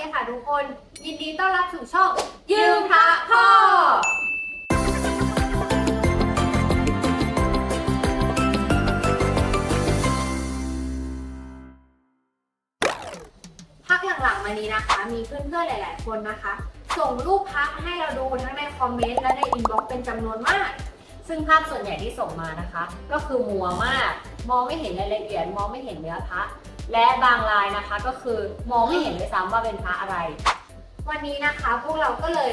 ีค่ะทุกคน ยินดีต้อนรับสู่ช่องยืมพระพ่อ พักหลังๆมานี้นะคะ มีเพื่อนๆหลาย ๆ คนนะคะ ส่งรูปพระมาให้เราดูทั้งในคอมเมนต์และในอินบ็อกซ์เป็นจำนวนมาก ซึ่งภาพส่วนใหญ่ที่ส่งมานะคะ ก็คือมัวมาก มองไม่เห็นรายละเอียด มองไม่เห็นเนื้อพระ และบางรายนะคะก็คือมองไม่เห็นเลยซ้ำว่าเป็นพระอะไร วันนี้นะคะพวกเราก็เลย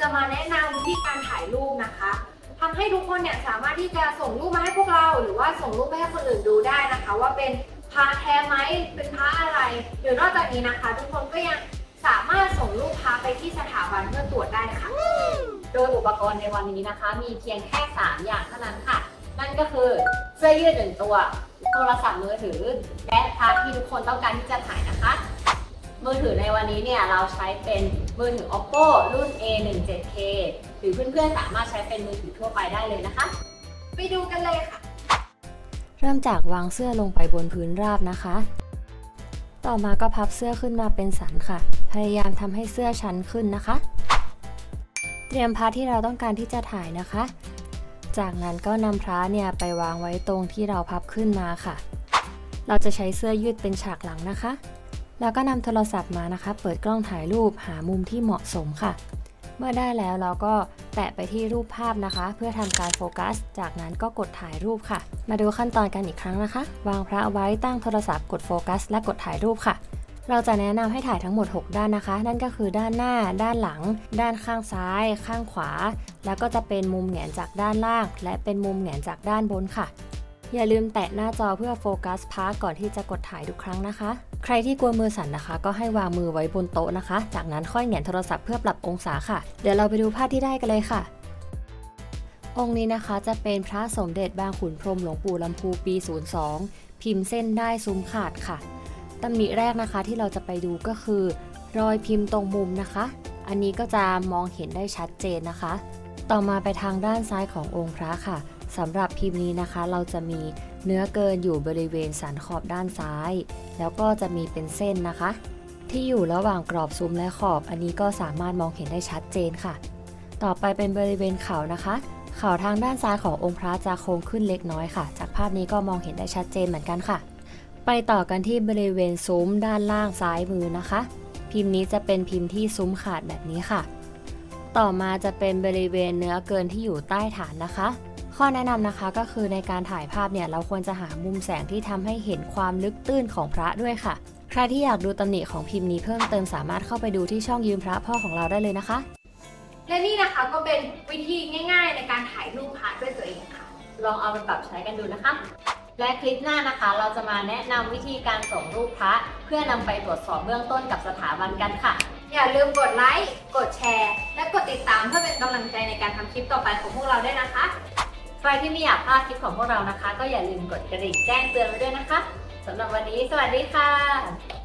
จะมาแนะนำวิธีการถ่ายรูปนะคะทำให้ทุกคนเนี่ยสามารถที่จะส่งรูปมาให้พวกเราหรือว่าส่งรูปไปให้คนอื่นดูได้นะคะ ว่าเป็นพระแท้ไหมเป็นพระอะไรหรือนอกจากนี้นะคะ ทุกคนก็ยังสามารถส่งรูปพระไปที่สถาบันเพื่อตรวจได้ค่ะ โดยอุปกรณ์ในวันนี้นะคะ มีเพียงแค่ 3 อย่างเท่านั้นค่ะ นั่นก็คือเสื้อยืดหนึ่งตัว โทรศัพท์มือถือ และพาร์ทที่ทุกคนต้องการที่จะถ่ายนะคะ มือถือในวันนี้เนี่ยเราใช้เป็นมือถือ oppo รุ่น a17k หรือเพื่อนๆสามารถใช้เป็นมือถือทั่วไปได้เลยนะคะ ไปดูกันเลยค่ะ เริ่มจากวางเสื้อลงไปบนพื้นราบนะคะ ต่อมาก็พับเสื้อขึ้นมาเป็นสันค่ะ พยายามทำให้เสื้อชันขึ้นนะคะ เตรียมพระที่เราต้องการที่จะถ่ายนะคะ จากนั้นก็นำพระเนี่ยไปวางไว้ตรงที่เราพับขึ้นมาค่ะ เราจะใช้เสื้อยืดเป็นฉากหลังนะคะ แล้วก็นำโทรศัพท์มานะคะ เปิดกล้องถ่ายรูปหามุมที่เหมาะสมค่ะ เมื่อได้แล้วเราก็แตะไปที่รูปภาพนะคะ เพื่อทำการโฟกัส จากนั้นก็กดถ่ายรูปค่ะ มาดูขั้นตอนกันอีกครั้งนะคะ วางพระไว้ตั้งโทรศัพท์กดโฟกัส และกดถ่ายรูปค่ะ เราจะแนะนำให้ถ่ายทั้งหมด 6 ด้านนะคะ นั่นก็คือด้านหน้า ด้านหลัง ด้านข้างซ้าย ข้างขวา แล้วก็จะเป็นมุมแหงนจากด้านล่าง และเป็นมุมแหงนจากด้านบนค่ะ อย่าลืมแตะหน้าจอเพื่อโฟกัสพาร์ก่อนที่จะกดถ่ายทุกครั้งนะคะ ใครที่กลัวมือสั่นนะคะ ก็ให้วางมือไว้บนโต๊ะนะคะ จากนั้นค่อยแหงนโทรศัพท์เพื่อปรับองศาค่ะ เดี๋ยวเราไปดูภาพที่ได้กันเลยค่ะองค์นี้นะคะจะเป็นพระสมเด็จบางขุนพรมหลวงปู่ลำพูปี 02 พิมพ์เส้นได้ซุ้มขาดค่ะ ตำหนิแรกนะคะที่เราจะไปดูก็คือ รอยพิมพ์ตรงมุมนะคะ อันนี้ก็จะมองเห็นได้ชัดเจนนะคะ ต่อมาไปทางด้านซ้ายขององค์พระค่ะสำหรับพิมพ์นี้นะคะ เราจะมีเนื้อเกินอยู่บริเวณสันขอบด้านซ้าย แล้วก็จะมีเป็นเส้นนะคะ ที่อยู่ระหว่างกรอบซุ้มและขอบ อันนี้ก็สามารถมองเห็นได้ชัดเจนค่ะ ต่อไปเป็นบริเวณเข่านะคะเข่าทางด้านซ้ายขององค์พระจะโค้งขึ้นเล็กน้อยค่ะ จากภาพนี้ก็มองเห็นได้ชัดเจนเหมือนกันค่ะ ไปต่อกันที่บริเวณซุ้มด้านล่างซ้ายมือนะคะ พิมพ์นี้จะเป็นพิมพ์ที่ซุ้มขาดแบบนี้ค่ะ ต่อมาจะเป็นบริเวณเนื้อเกินที่อยู่ใต้ฐานนะคะ ข้อแนะนำนะคะก็คือในการถ่ายภาพเนี่ยเราควรจะหามุมแสงที่ทำให้เห็นความลึกตื้นของพระด้วยค่ะ ใครที่อยากดูตำหนิของพิมพ์นี้เพิ่มเติมสามารถเข้าไปดูที่ช่องยืมพระพ่อของเราได้เลยนะคะ และนี่นะคะก็เป็นวิธีง่าย ๆ ในการถ่ายรูปพระด้วยตัวเองค่ะ ลองเอาไปปรับใช้กันดูนะคะ และคลิปหน้านะคะ เราจะมาแนะนำวิธีการส่งรูปพระ เพื่อนำไปตรวจสอบเบื้องต้นกับสถาบันกันค่ะ อย่าลืมกดไลค์กดแชร์ และกดติดตามเพื่อเป็นกำลังใจในการทำคลิปต่อไปของพวกเราด้วยนะคะ ใครที่ไม่อยากพลาดคลิปของพวกเรานะคะ ก็อย่าลืมกดกระดิ่งแจ้งเตือนไว้ด้วยนะคะสำหรับวันนี้ สวัสดีค่ะ